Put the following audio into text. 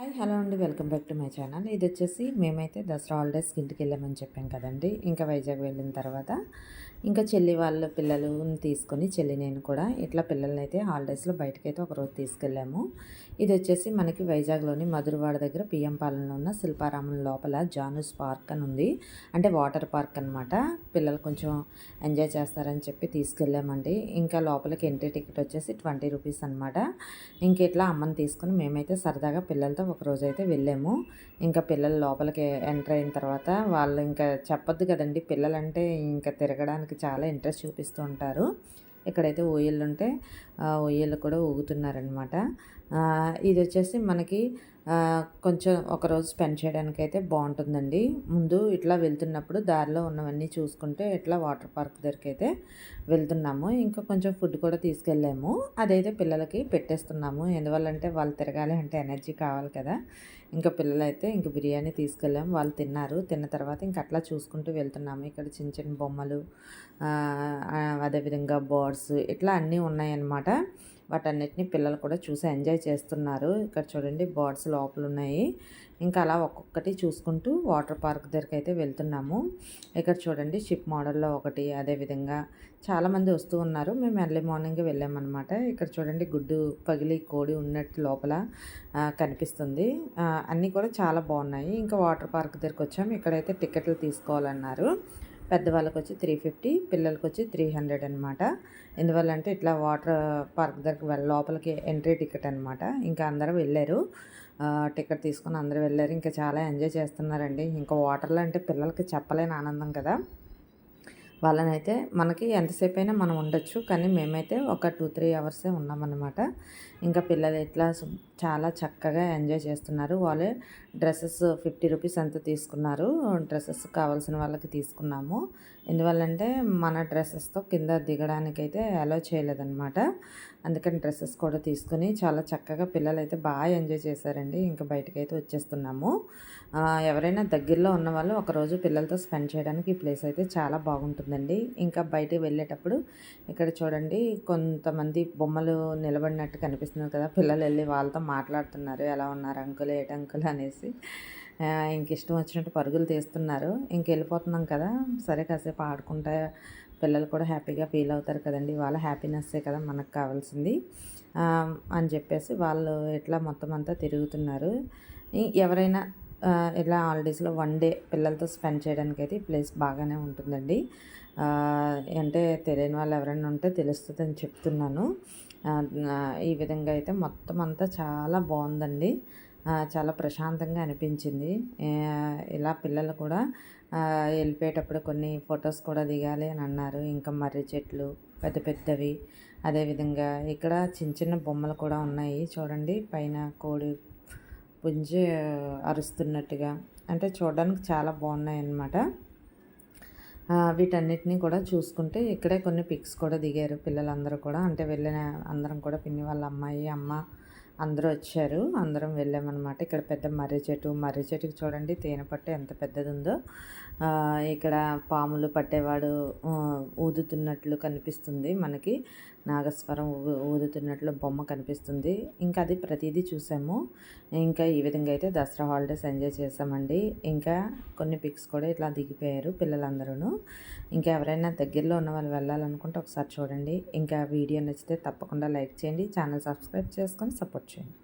Hi hello అండి. Welcome back to my channel. ఇది వచ్చేసి మేమైతే దసరా హాలిడేస్కి ఇంటికి వెళ్ళామని చెప్పాం కదండి. ఇంకా వైజాగ్ వెళ్ళిన తర్వాత ఇంకా చెల్లి వాళ్ళ పిల్లలు తీసుకొని చెల్లి నేను కూడా ఇట్లా పిల్లల్ని అయితే హాలిడేస్లో బయటకైతే ఒకరోజు తీసుకెళ్ళాము. ఇది వచ్చేసి మనకి వైజాగ్లోని మధురవాడ దగ్గర పిఎం పాలనలో ఉన్న శిల్పారామం లోపల జానుస్ పార్క్ అని ఉంది. అంటే వాటర్ పార్క్ అనమాట పిల్లలు కొంచెం ఎంజాయ్ చేస్తారని చెప్పి తీసుకెళ్ళామండి. ఇంకా లోపలికి ఎంట్రీ టికెట్ వచ్చేసి ట్వంటీ రూపీస్ అనమాట ఇంక ఇట్లా అమ్మని తీసుకొని మేమైతే సరదాగా పిల్లలతో ఒకరోజు అయితే వెళ్ళాము. ఇంకా పిల్లలు లోపలికి ఎంటర్ అయిన తర్వాత వాళ్ళు ఇంకా చెప్పొద్దు కదండి. పిల్లలంటే ఇంకా తిరగడానికి చాలా ఇంట్రెస్ట్ చూపిస్తూ ఉంటారు. ఇక్కడైతే ఊయలు ఉంటే ఊయలు కూడా ఊగుతున్నారనమాట ఇది వచ్చేసి మనకి కొంచెం ఒకరోజు స్పెండ్ చేయడానికి అయితే బాగుంటుందండి. ముందు ఇట్లా వెళ్తున్నప్పుడు దారిలో ఉన్నవన్నీ చూసుకుంటే ఇట్లా వాటర్ పార్క్ దగ్గరికి అయితే వెళ్తున్నాము. ఇంకా కొంచెం ఫుడ్ కూడా తీసుకెళ్ళాము. అదైతే పిల్లలకి పెట్టేస్తున్నాము. ఎందువల్లంటే వాళ్ళు తిరగాలి అంటే ఎనర్జీ కావాలి కదా. ఇంకా పిల్లలైతే ఇంక బిర్యానీ తీసుకెళ్ళాము. వాళ్ళు తిన్నారు. తిన్న తర్వాత ఇంక అట్లా చూసుకుంటూ వెళ్తున్నాము. ఇక్కడ చిన్న చిన్న బొమ్మలు అదేవిధంగా బర్డ్స్ ఇట్లా అన్నీ ఉన్నాయన్నమాట. వాటన్నిటిని పిల్లలు కూడా చూసి ఎంజాయ్ చేస్తున్నారు. ఇక్కడ చూడండి బర్డ్స్ లోపల ఉన్నాయి ఇంకా అలా ఒక్కొక్కటి చూసుకుంటూ వాటర్ పార్క్ దగ్గరికి అయితే వెళ్తున్నాము. ఇక్కడ చూడండి షిప్ మోడల్లో ఒకటి అదేవిధంగా చాలామంది వస్తూ ఉన్నారు. మేము ఎర్లీ మార్నింగ్ వెళ్ళామన్నమాట. ఇక్కడ చూడండి గుడ్డు పగిలి కోడి ఉన్నట్టు లోపల కనిపిస్తుంది. అన్నీ కూడా చాలా బాగున్నాయి. ఇంకా వాటర్ పార్క్ దగ్గరికి వచ్చాము. ఇక్కడైతే టికెట్లు తీసుకోవాలన్నారు. పెద్దవాళ్ళకి వచ్చి త్రీ ఫిఫ్టీ పిల్లలకి వచ్చి త్రీ హండ్రెడ్ అనమాట ఎందువల్ల అంటే ఇట్లా వాటర్ పార్క్ దగ్గరికి వెళ్ళ లోపలికి ఎంట్రీ టికెట్ అనమాట ఇంకా అందరూ వెళ్ళారు. టికెట్ తీసుకుని అందరూ వెళ్ళారు. ఇంకా చాలా ఎంజాయ్ చేస్తున్నారండి. ఇంకా వాటర్లో అంటే పిల్లలకి చెప్పలేని ఆనందం కదా. వాళ్ళనైతే మనకి ఎంతసేపు అయినా మనం ఉండొచ్చు. కానీ మేమైతే ఒక టూ త్రీ అవర్సే ఉన్నామన్నమాట. ఇంకా పిల్లలు ఇట్లా చాలా చక్కగా ఎంజాయ్ చేస్తున్నారు. వాళ్ళే డ్రెస్సెస్ ఫిఫ్టీ రూపీస్ ఎంత తీసుకున్నారు. డ్రెస్సెస్ కావాల్సిన వాళ్ళకి తీసుకున్నాము. ఎందువల్లంటే మన డ్రెస్సెస్తో కింద దిగడానికి అయితే అలో చేయలేదన్నమాట. అందుకని డ్రెస్సెస్ కూడా తీసుకుని చాలా చక్కగా పిల్లలు అయితే బాగా ఎంజాయ్ చేశారండి. ఇంకా బయటకు అయితే వచ్చేస్తున్నాము ఎవరైనా దగ్గరలో ఉన్న వాళ్ళు ఒకరోజు పిల్లలతో స్పెండ్ చేయడానికి ఈ ప్లేస్ అయితే చాలా బాగుంటుందండి. ఇంకా బయటకు వెళ్ళేటప్పుడు ఇక్కడ చూడండి కొంతమంది బొమ్మలు నిలబడినట్టు కనిపిస్తున్నారు కదా పిల్లలు వెళ్ళి వాళ్ళతో మాట్లాడుతున్నారు. ఎలా ఉన్నారు అంకుల్? ఏటంకులు అంకుల్ అనేసి. ఇంక ఇష్టం వచ్చినట్టు పరుగులు తీస్తున్నారు. ఇంక వెళ్ళిపోతున్నాం కదా. సరే కాసేపు ఆడుకుంటా పిల్లలు కూడా హ్యాపీగా ఫీల్ అవుతారు కదండి. వాళ్ళ హ్యాపీనెస్సే కదా మనకు కావాల్సింది. అని చెప్పేసి వాళ్ళు ఇట్లా మొత్తం అంతా తిరుగుతున్నారు. ఎవరైనా ఇలా హాలిడేస్లో వన్ డే పిల్లలతో స్పెండ్ చేయడానికి అయితే ఈ ప్లేస్ బాగానే ఉంటుందండి. అంటే తెలియని వాళ్ళు ఎవరైనా ఉంటే తెలుస్తుందని చెప్తున్నాను. ఈ విధంగా అయితే మొత్తం అంతా చాలా బాగుందండి. చాలా ప్రశాంతంగా అనిపించింది. ఇలా పిల్లలు కూడా వెళ్ళిపోయేటప్పుడు కొన్ని ఫొటోస్ కూడా దిగాలి అని అన్నారు. ఇంకా మర్రి చెట్లు పెద్ద పెద్దవి అదేవిధంగా ఇక్కడ చిన్న చిన్న బొమ్మలు కూడా ఉన్నాయి. చూడండి పైన కోడి పుంజి అరుస్తున్నట్టుగా. అంటే చూడడానికి చాలా బాగున్నాయి అన్నమాట వీటన్నిటిని కూడా చూసుకుంటే ఇక్కడే కొన్ని పిక్స్ కూడా దిగారు పిల్లలందరూ కూడా. అంటే వెళ్ళిన అందరం కూడా పిన్ని వాళ్ళ అమ్మాయి అమ్మ అందరూ వచ్చారు. అందరం వెళ్ళామన్నమాట. ఇక్కడ పెద్ద మర్రి చెట్టు. మర్రి చెట్టుకి చూడండి తేనె పట్టు ఎంత పెద్దది ఉందో ఇక్కడ పాములు పట్టేవాడు ఊదుతున్నట్లు కనిపిస్తుంది మనకి. నాగస్వరం ఊదుతున్నట్లు బొమ్మ కనిపిస్తుంది. ఇంకా అది ప్రతిదీ చూసాము. ఇంకా ఈ విధంగా అయితే దసరా హాలిడేస్ ఎంజాయ్ చేసామండి. ఇంకా కొన్ని పిక్స్ కూడా ఇట్లా దిగిపోయారు పిల్లలందరూ ఇంకా ఎవరైనా దగ్గరలో ఉన్న వాళ్ళు వెళ్ళాలనుకుంటే ఒకసారి చూడండి. ఇంకా వీడియో నచ్చితే తప్పకుండా లైక్ చేయండి. ఛానల్ సబ్స్క్రైబ్ చేసుకొని సపోర్ట్ చేయండి